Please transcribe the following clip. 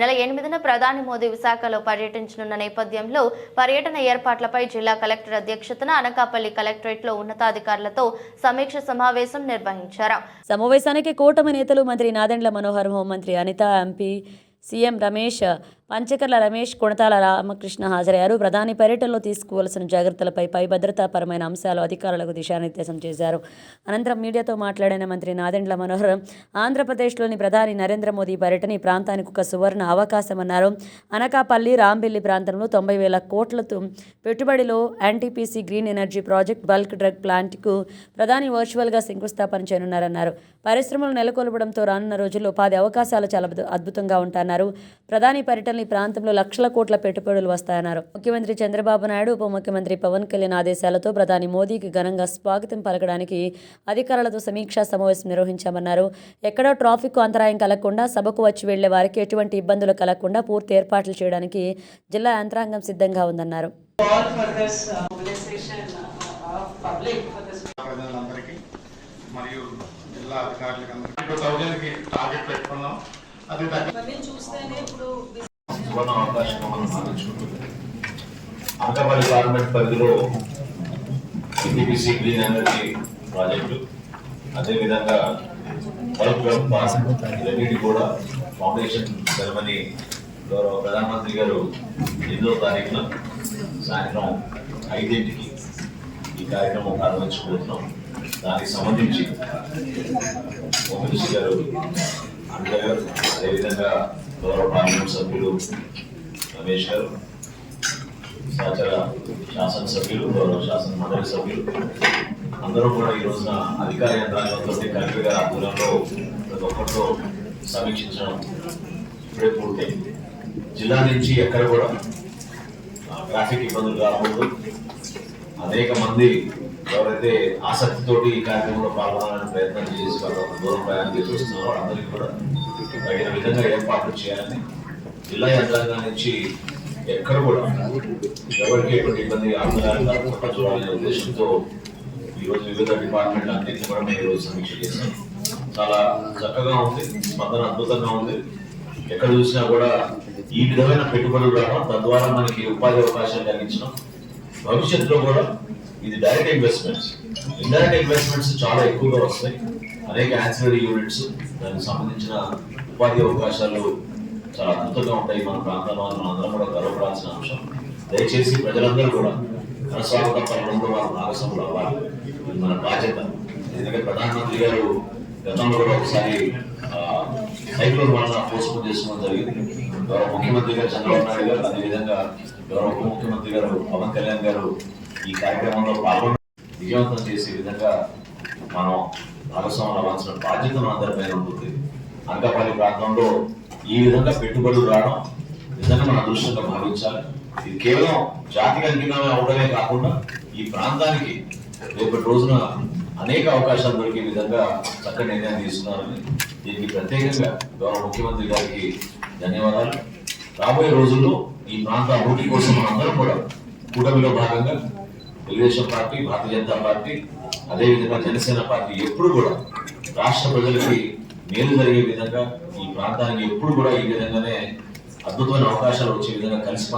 నెల ఎనిమిదిన ప్రధాని మోదీ విశాఖలో పర్యటించనున్న నేపథ్యంలో పర్యటన ఏర్పాట్లపై జిల్లా కలెక్టర్ అధ్యక్షతన అనకాపల్లి కలెక్టరేట్లో ఉన్నతాధికారులతో సమీక్ష సమావేశం నిర్వహించారు. సమావేశానికి కూటమి నేతలు మంత్రి నాదెండ్ల మనోహర్ హోంమంత్రి అనిత ఎంపీ సీఎం రమేష్ పంచకర్ల రమేష్ కొణతాల రామకృష్ణ హాజరయ్యారు. ప్రధాని పర్యటనలో తీసుకోవాల్సిన జాగ్రత్తలపై పై భద్రతాపరమైన అంశాలు అధికారులకు దిశానిర్దేశం చేశారు. అనంతరం మీడియాతో మాట్లాడిన మంత్రి నాదెండ్ల మనోహర్ ఆంధ్రప్రదేశ్లోని ప్రధాని నరేంద్ర మోదీ పర్యటన ఈ ప్రాంతానికి ఒక సువర్ణ అవకాశమన్నారు. అనకాపల్లి రాంబిల్లి ప్రాంతంలో తొంభై వేల కోట్లతో పెట్టుబడిలో NTPC green energy project bulk drug ప్లాంట్కు ప్రధాని వర్చువల్గా శంకుస్థాపన చేయనున్నారన్నారు. పరిశ్రమలు నెలకొల్పడంతో రానున్న రోజుల్లో ఉపాధి అవకాశాలు చాలా అద్భుతంగా ఉంటాయన్నారు. ప్రధాని పర్యటన ఈ ప్రాంతంలో లక్షల కోట్ల పెట్టుబడులు వస్తాయన్నారు. ముఖ్యమంత్రి చంద్రబాబు నాయుడు ఉప ముఖ్యమంత్రి పవన్ కళ్యాణ్ ఆదేశాలతో ప్రధాని మోదీకి ఘనంగా స్వాగతం పలకడానికి అధికారులతో సమీక్షా సమావేశం నిర్వహించామన్నారు. ఎక్కడో ట్రాఫిక్ అంతరాయం కలగకుండా సభకు వచ్చి వెళ్ళే వారికి ఎటువంటి ఇబ్బందులు కలగకుండా పూర్తి ఏర్పాట్లు చేయడానికి జిల్లా యంత్రాంగం సిద్ధంగా ఉందన్నారు. మరియు జిల్లా అధికారులకి అందరికీ థౌజండ్కి టార్గెట్ పెట్టుకున్నాం. అది చూస్తేనే ఇప్పుడు సువర్ణ అవకాశం మనం సాధించుకుంటుంది. అంకపల్లి పార్లమెంట్ పరిధిలో ఎన్టీపీసీ గ్రీన్ ఎనర్జీ ప్రాజెక్టు అదేవిధంగా బల్క్ డ్రగ్ కూడా ఫౌండేషన్ సెరమనీ గౌరవ ప్రధానమంత్రి గారు ఎనిమిదో తారీఖున సాయంత్రం ఐదింటికి ఈ కార్యక్రమం ప్రారంభించబోతున్నాం. దానికి సంబంధించి హోమ్ గారు అనిత అదేవిధంగా గౌరవ పార్లమెంట్ సభ్యులు రమేష్ గారు సహచర శాసనసభ్యులు గౌరవ శాసన మండలి సభ్యులు అందరూ కూడా ఈ రోజున అధికార యంత్రాంగంతో కలెక్టర్ గారి ఆధ్వర్యంలో ప్రతి ఒక్కరితో సమీక్షించడం ఇప్పుడే పూర్తయింది. జిల్లా నుంచి ఎక్కడ కూడా ట్రాఫిక్ ఇబ్బందులు రాకూడదు. అనేక మంది ఎవరైతే ఆసక్తితోటి ఈ కార్యక్రమంలో పాల్గొనాలని ప్రయత్నం చేసి వాళ్ళు దూరం ప్రయాణం చేసి వస్తున్నారో వాళ్ళందరికీ కూడా తగిన విధంగా ఏర్పాట్లు చేయాలని జిల్లా యంత్రాంగం నుంచి ఎక్కడ కూడా ఎవరికి ఎటువంటి ఇబ్బంది ఆందోళన కాకుండా చూడాలనే ఉద్దేశంతో ఈ రోజు వివిధ డిపార్ట్మెంట్ అన్నింటినీ కూడా మేము ఈ రోజు సమీక్ష చేశాం చాలా చక్కగా ఉంది స్పందన అద్భుతంగా ఉంది. ఎక్కడ చూసినా కూడా ఈ విధమైన పెట్టుబడులు రావడం తద్వారా మనకి ఉపాధి అవకాశాలు కలిగించడం భవిష్యత్తులో కూడా ఇది డైరెక్ట్ ఇన్వెస్ట్మెంట్స్ ఇండైరెక్ట్ ఇన్వెస్ట్మెంట్స్ చాలా ఎక్కువగా వస్తాయి. అనేక యాన్సిలరీ యూనిట్స్ దానికి సంబంధించిన ఉపాధి అవకాశాలు చాలా అద్భుతంగా ఉంటాయి. మన ప్రాంతంలో మనం అందరం కూడా గర్వపడాల్సిన అంశం. దయచేసి ప్రజలందరూ కూడా కొనసాగుత పనులంలో వారు భాగస్వాములు అవ్వాలి. ఇది మన బాధ్యత. ఎందుకంటే ప్రధానమంత్రి గారు గతంలో కూడా ఒకసారి సైక్లోన్ వలన పోస్ట్పోన్ చేసుకోవడం జరిగింది. గౌరవ ముఖ్యమంత్రి గారు చంద్రబాబు నాయుడు గారు అదేవిధంగా గౌరవ ఉప ముఖ్యమంత్రి గారు పవన్ కళ్యాణ్ గారు ఈ కార్యక్రమంలో పాల్గొని విజయవంతం చేసే విధంగా మనం భాగస్వాములు అవ్వాల్సిన బాధ్యత మన అందరిపైన ఉంటుంది. అనకాపల్లి ప్రాంతంలో ఈ విధంగా పెట్టుబడులు రావడం నిజంగా మన అదృష్టంగా భావించాలి. ఇది కేవలం జాతికి అంకితమే అవడమే కాకుండా ఈ ప్రాంతానికి రేపటి రోజున అనేక అవకాశాలు దొరికే విధంగా చక్కటి నిర్ణయం తీసుకున్నారని దీనికి ప్రత్యేకంగా గౌరవ ముఖ్యమంత్రి గారికి ధన్యవాదాలు. రాబోయే రోజుల్లో ఈ ప్రాంత అభివృద్ధి కోసం మనందరం కూడా కూటమిలో భాగంగా తెలుగుదేశం పార్టీ భారతీయ జనతా పార్టీ అదేవిధంగా జనసేన పార్టీ ఎప్పుడు కూడా రాష్ట్ర ప్రజలకి మేలు జరిగే విధంగా ఈ ప్రాంతానికి ఎప్పుడు కూడా ఈ విధంగానే అద్భుతమైన అవకాశాలు వచ్చే విధంగా కలిసి